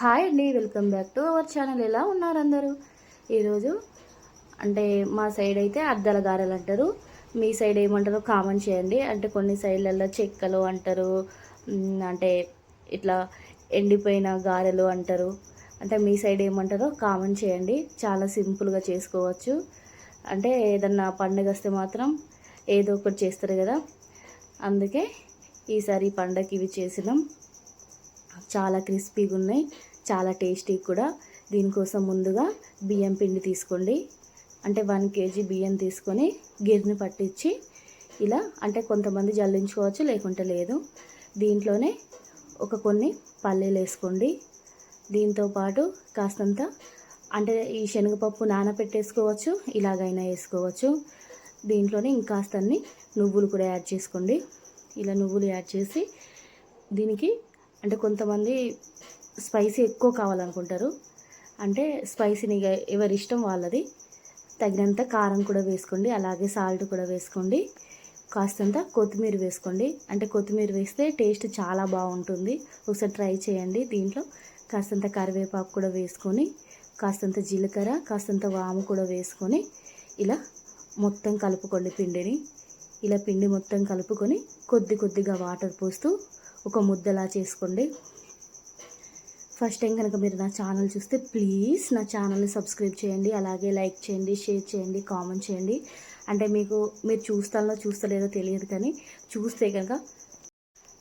Hi అండి welcome back to our channel. ఎలా ఉన్నారు అందరూ? ఈరోజు అంటే మా సైడ్ అయితే అద్దల గారెలు అంటారు. మీ సైడ్ ఏమంటారో కామన్ చేయండి. అంటే కొన్ని సైడ్లలో చెక్కలు అంటారు. అంటే ఇట్లా ఎండిపోయిన గారెలు అంటారు. అంటే మీ సైడ్ ఏమంటారో కామన్ చేయండి. చాలా సింపుల్గా చేసుకోవచ్చు. అంటే ఏదన్నా పండుగ వస్తే మాత్రం ఏదో ఒకటి చేస్తారు కదా. అందుకే ఈసారి పండగకి ఇవి చేసినాం. చాలా క్రిస్పీగా ఉన్నాయి. చాలా టేస్టీ కూడా. దీనికోసం ముందుగా బియ్యం పిండి తీసుకోండి. అంటే వన్ కేజీ బియ్యం తీసుకొని గిర్ని పట్టించి ఇలా అంటే కొంతమంది జల్లించుకోవచ్చు లేకుంటే లేదు. దీంట్లోనే ఒక కొన్ని పల్లీలు వేసుకోండి. దీంతో పాటు కాస్తంత అంటే ఈ శనగపప్పు నానబెట్టేసుకోవచ్చు ఇలాగైనా వేసుకోవచ్చు. దీంట్లోనే ఇంకాస్తన్ని నువ్వులు కూడా యాడ్ చేసుకోండి. ఇలా నువ్వులు యాడ్ చేసి దీనికి అంటే కొంతమంది స్పైసీ ఎక్కువ కావాలనుకుంటారు. అంటే స్పైసీని ఎవరి ఇష్టం వాళ్ళది. తగినంత కారం కూడా వేసుకోండి. అలాగే సాల్ట్ కూడా వేసుకోండి. కాస్తంత కొత్తిమీర వేసుకోండి. అంటే కొత్తిమీర వేస్తే టేస్ట్ చాలా బాగుంటుంది. ఒకసారి ట్రై చేయండి దీంట్లో. కాస్తంత కరివేపాకు కూడా వేసుకొని కాస్తంత జీలకర్ర కాస్తంత వాము కూడా వేసుకొని ఇలా మొత్తం కలుపుకోండి పిండిని. ఇలా పిండి మొత్తం కలుపుకొని కొద్ది కొద్దిగా వాటర్ పోస్తూ ఒక ముద్దలా చేసుకోండి. ఫస్ట్ టైం కనుక మీరు నా ఛానల్ చూస్తే ప్లీజ్ నా ఛానల్ని సబ్స్క్రైబ్ చేయండి అలాగే లైక్ చేయండి షేర్ చేయండి కామెంట్ చేయండి. అంటే మీకు మీరు చూస్తానో చూస్తలేదో తెలియదు కానీ చూస్తే కనుక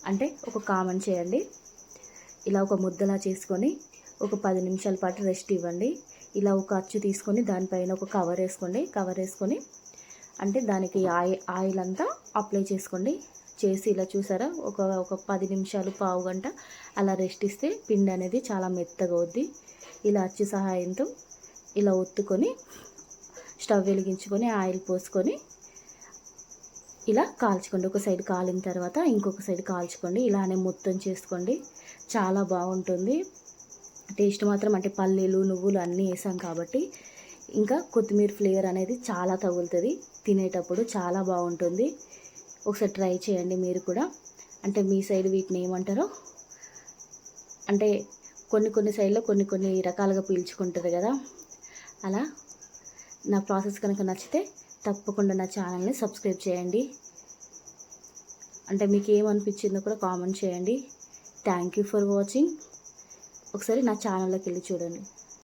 అంటే ఒక కామెంట్ చేయండి. ఇలా ఒక ముద్దలా చేసుకొని ఒక పది నిమిషాల పాటు రెస్ట్ ఇవ్వండి. ఇలా ఒక అచ్చు తీసుకొని దానిపైన ఒక కవర్ వేసుకోండి. కవర్ వేసుకొని అంటే దానికి ఆయిల్ ఆయిల్ అంతా అప్లై చేసుకోండి. చేసి ఇలా చూసారా? ఒక ఒక పది నిమిషాలు పావు గంట అలా రెస్ట్ ఇస్తే పిండి అనేది చాలా మెత్తగా అవుద్ది. ఇలా అచ్చు సహాయంతో ఇలా ఒత్తుకొని స్టవ్ వెలిగించుకొని ఆయిల్ పోసుకొని ఇలా కాల్చుకోండి. ఒక సైడ్ కాలిన తర్వాత ఇంకొక సైడ్ కాల్చుకోండి. ఇలానే మొత్తం చేసుకోండి. చాలా బాగుంటుంది. టేస్ట్ మాత్రం అంటే పల్లీలు నువ్వులు అన్నీ వేసాం కాబట్టి ఇంకా కొత్తిమీర ఫ్లేవర్ అనేది చాలా తగులుతుంది. తినేటప్పుడు చాలా బాగుంటుంది. ఒకసారి ట్రై చేయండి మీరు కూడా. అంటే మీ సైడ్ వీటిని ఏమంటారో? అంటే కొన్ని కొన్ని సైడ్లో కొన్ని కొన్ని రకాలుగా పీల్చుకుంటుంది కదా. అలా నా ప్రాసెస్ కనుక నచ్చితే తప్పకుండా నా ఛానల్ని సబ్స్క్రైబ్ చేయండి. అంటే మీకు ఏమనిపించిందో కూడా కామెంట్ చేయండి. Thank you for watching. ఒకసారి నా ఛానల్లోకి వెళ్ళి చూడండి.